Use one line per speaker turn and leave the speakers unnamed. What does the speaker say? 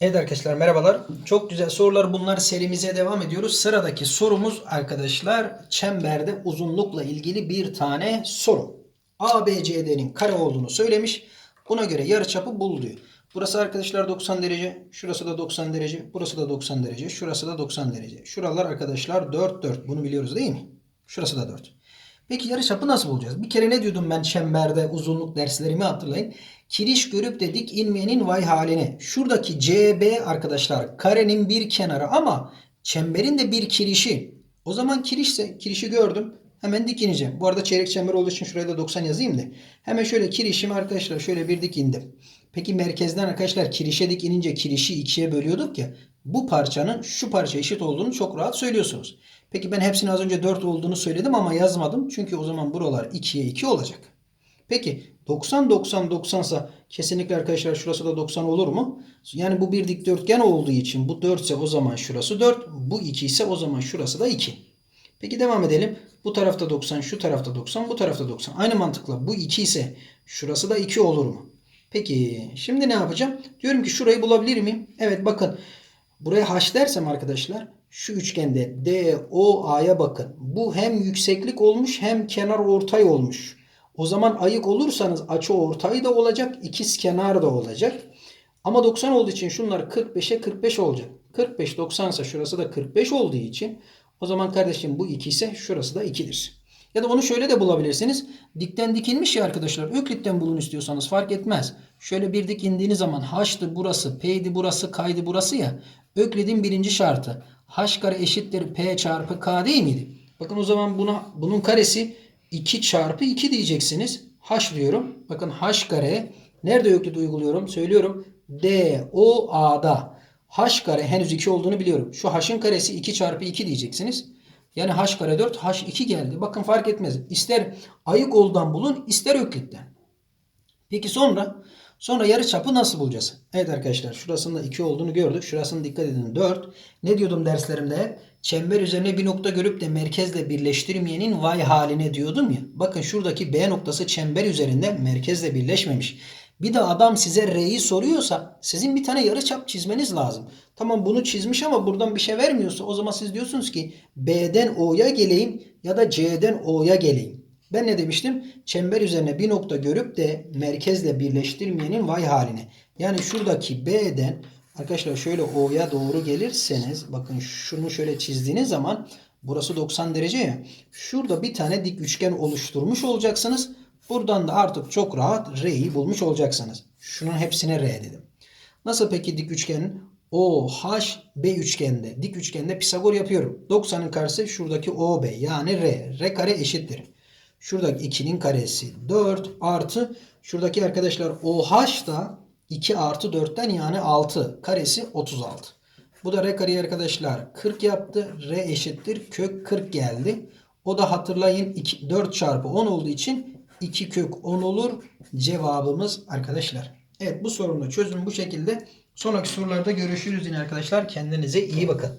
Evet arkadaşlar merhabalar. Çok güzel sorular bunlar serimize devam ediyoruz. Sıradaki sorumuz arkadaşlar çemberde uzunlukla ilgili bir tane soru. ABCD'nin kare olduğunu söylemiş. Buna göre yarıçapı bul diyor. Burası arkadaşlar 90 derece. Şurası da 90 derece. Burası da 90 derece. Şurası da 90 derece. Şuralar arkadaşlar 4 4. Bunu biliyoruz değil mi? Şurası da 4. Peki yarıçapı nasıl bulacağız? Bir kere ne diyordum ben çemberde uzunluk derslerimi hatırlayın. Kiriş görüp de dik inmeyenin vay haline. Şuradaki CB arkadaşlar karenin bir kenarı ama çemberin de bir kirişi. O zaman kirişse kirişi gördüm. Hemen dik ineceğim. Bu arada çeyrek çember olduğu için şuraya da 90 yazayım da. Hemen şöyle kirişimi arkadaşlar şöyle bir dik indim. Peki merkezden arkadaşlar kirişe dik inince kirişi ikiye bölüyorduk ya. Bu parçanın şu parça eşit olduğunu çok rahat söylüyorsunuz. Peki ben hepsini az önce 4 olduğunu söyledim ama yazmadım. Çünkü o zaman buralar 2'ye 2 olacak. Peki 90 90 90 ise kesinlikle arkadaşlar şurası da 90 olur mu? Yani bu bir dikdörtgen olduğu için bu 4 ise o zaman şurası 4. Bu 2 ise o zaman şurası da 2. Peki devam edelim. Bu tarafta 90, şu tarafta 90, bu tarafta 90. Aynı mantıkla bu 2 ise şurası da 2 olur mu? Peki şimdi ne yapacağım? Diyorum ki şurayı bulabilir miyim? Evet bakın. Buraya h dersem arkadaşlar şu üçgende DOA'ya bakın. Bu hem yükseklik olmuş hem kenar ortay olmuş. O zaman ayık olursanız açı ortay da olacak, ikiz kenar da olacak. Ama 90 olduğu için şunlar 45'e 45 olacak. 45 90 ise şurası da 45 olduğu için o zaman kardeşim bu 2 ise şurası da 2'dir. Ya da onu şöyle de bulabilirsiniz. Dikten dikilmiş ya arkadaşlar. Öklitten bulun istiyorsanız fark etmez. Şöyle bir dik indiğiniz zaman h'tı burası, p'ydi burası, k'ydı burası ya. Öklidin birinci şartı. h kare eşittir p çarpı k değil miydi? Bakın o zaman buna bunun karesi 2 çarpı 2 diyeceksiniz. h diyorum. Bakın h kare nerede öklit uyguluyorum? Söylüyorum. D, O, A'da. h kare henüz 2 olduğunu biliyorum. Şu h'ın karesi 2 çarpı 2 diyeceksiniz. Yani h kare 4, h2 geldi. Bakın fark etmez. İster ayık oldan bulun, ister öklitten. Peki sonra sonra yarıçapı nasıl bulacağız? Evet arkadaşlar şurasında 2 olduğunu gördük. Şurasına dikkat edin 4. Ne diyordum derslerimde? Çember üzerine bir nokta görüp de merkezle birleştirmeyenin vay haline diyordum ya. Bakın şuradaki B noktası çember üzerinde merkezle birleşmemiş. Bir de adam size R'yi soruyorsa sizin bir tane yarıçap çizmeniz lazım. Tamam bunu çizmiş ama buradan bir şey vermiyorsa o zaman siz diyorsunuz ki B'den O'ya geleyim ya da C'den O'ya geleyim. Ben ne demiştim? Çember üzerine bir nokta görüp de merkezle birleştirmeyenin vay haline. Yani şuradaki B'den arkadaşlar şöyle O'ya doğru gelirseniz bakın şunu şöyle çizdiğiniz zaman burası 90 derece ya. Şurada bir tane dik üçgen oluşturmuş olacaksınız. Buradan da artık çok rahat R'yi bulmuş olacaksınız. Şunun hepsine R dedim. Nasıl peki dik üçgenin? OH B üçgende. Dik üçgende Pisagor yapıyorum. 90'ın karşısı şuradaki OB yani R. R kare eşittir. Şuradaki 2'nin karesi 4 artı şuradaki arkadaşlar OH da 2 artı 4'ten yani 6 karesi 36. Bu da R kareyi arkadaşlar 40 yaptı. R eşittir kök 40 geldi. O da hatırlayın 2, 4 çarpı 10 olduğu için 2 kök 10 olur cevabımız arkadaşlar. Evet bu sorunun çözümü bu şekilde. Sonraki sorularda görüşürüz yine arkadaşlar. Kendinize iyi bakın.